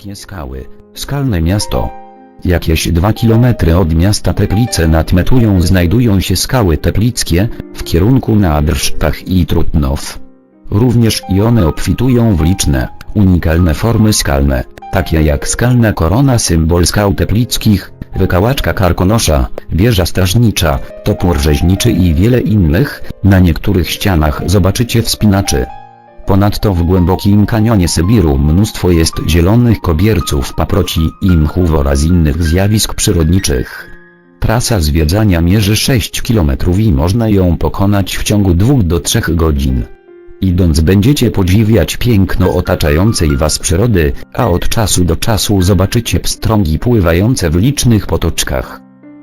Teplickie skały, skalne miasto. Jakieś dwa kilometry od miasta Teplice nad Metują znajdują się skały Teplickie, w kierunku na Adrsztach i Trutnow. Również i one obfitują w liczne, unikalne formy skalne, takie jak skalna korona symbol skał teplickich, wykałaczka karkonosza, wieża strażnicza, topór rzeźniczy i wiele innych, na niektórych ścianach zobaczycie wspinaczy. Ponadto w głębokim kanionie Sybiru mnóstwo jest zielonych kobierców paproci i mchów oraz innych zjawisk przyrodniczych. Trasa zwiedzania mierzy 6 km i można ją pokonać w ciągu 2 do 3 godzin. Idąc będziecie podziwiać piękno otaczającej was przyrody, a od czasu do czasu zobaczycie pstrągi pływające w licznych potoczkach.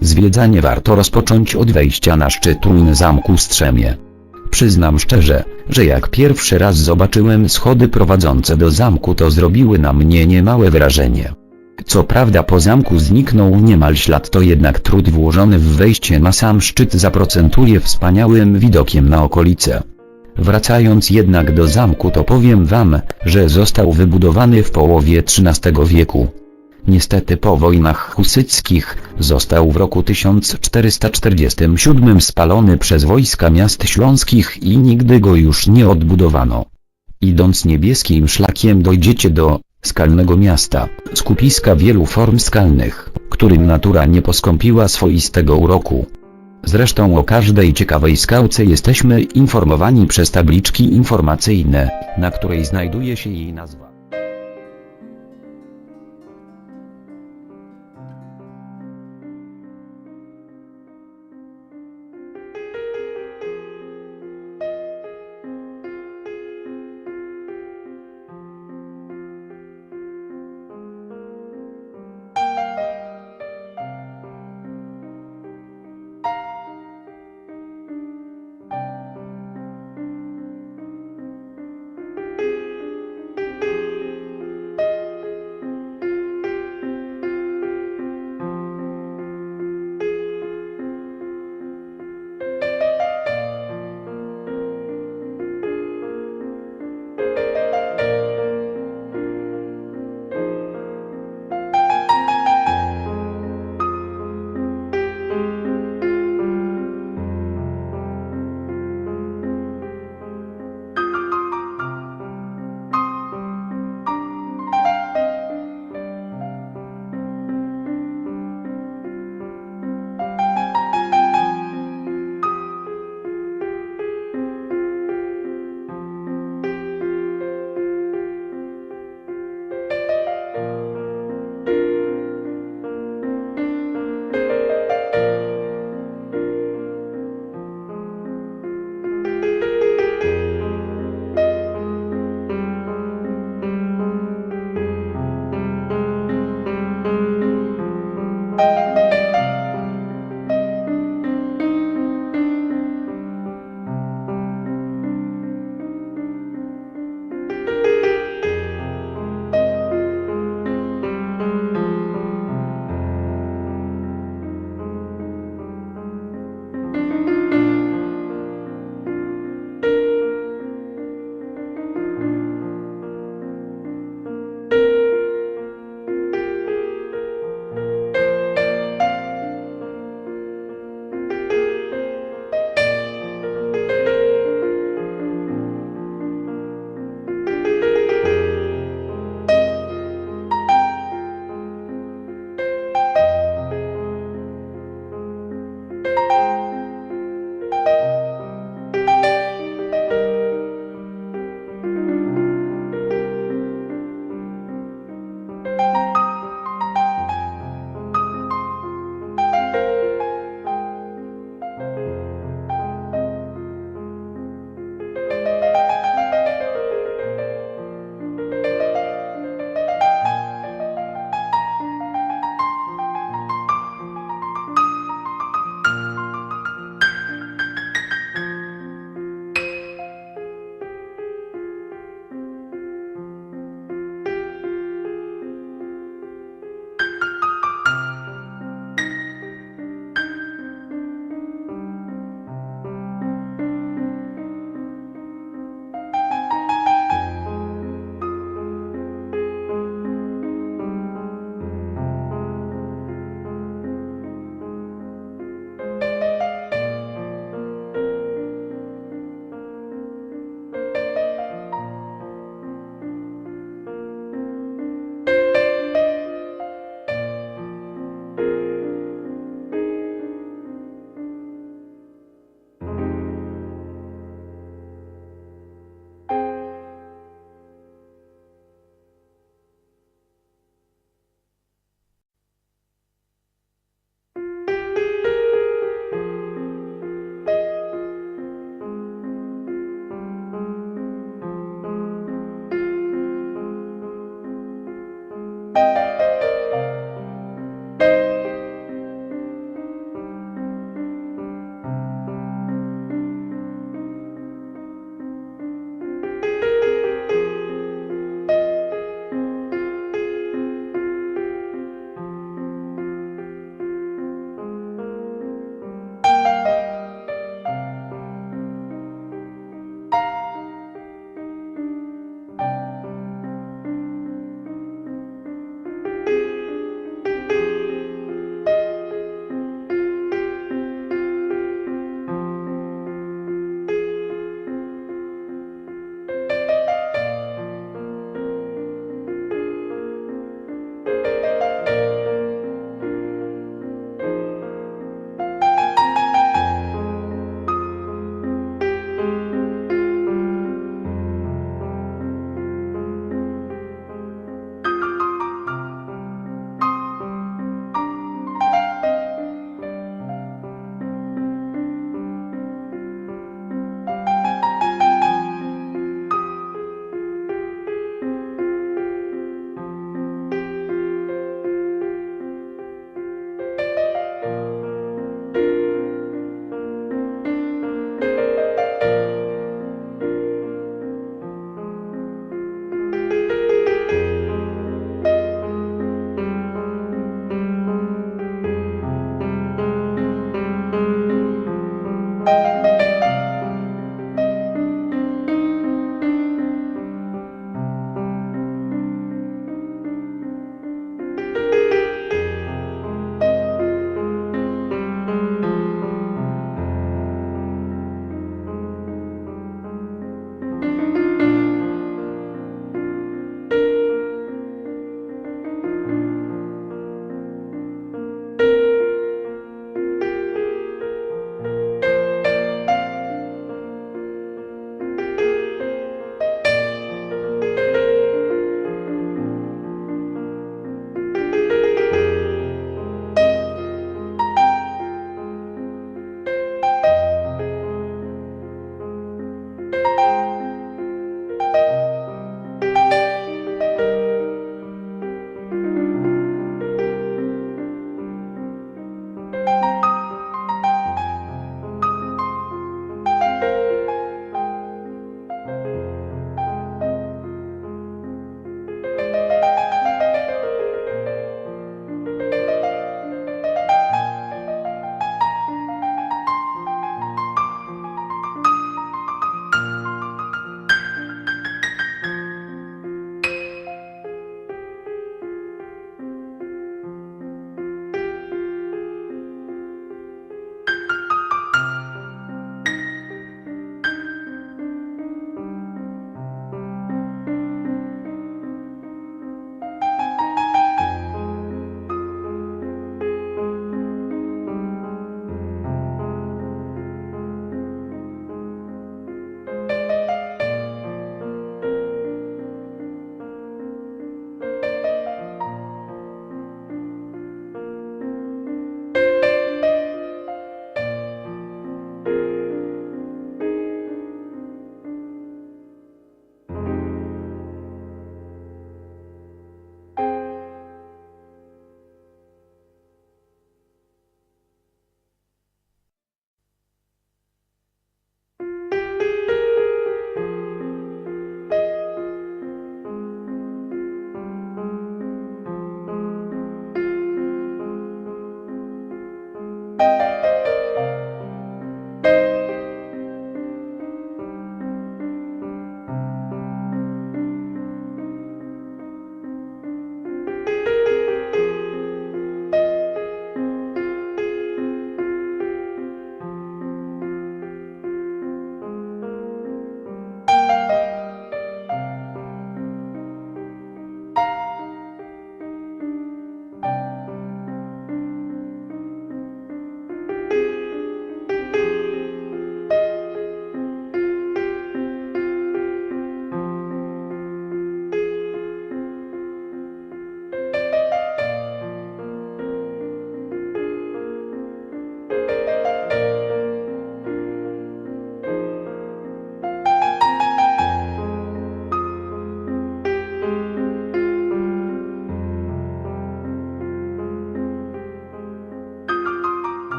Zwiedzanie warto rozpocząć od wejścia na szczyt ruin zamku Strzemie. Przyznam szczerze, że jak pierwszy raz zobaczyłem schody prowadzące do zamku to zrobiły na mnie niemałe wrażenie. Co prawda po zamku zniknął niemal ślad to jednak trud włożony w wejście na sam szczyt zaprocentuje wspaniałym widokiem na okolice. Wracając jednak do zamku to powiem wam, że został wybudowany w połowie XIII wieku. Niestety po wojnach husyckich, został w roku 1447 spalony przez wojska miast śląskich i nigdy go już nie odbudowano. Idąc niebieskim szlakiem dojdziecie do skalnego miasta, skupiska wielu form skalnych, którym natura nie poskąpiła swoistego uroku. Zresztą o każdej ciekawej skałce jesteśmy informowani przez tabliczki informacyjne, na której znajduje się jej nazwa.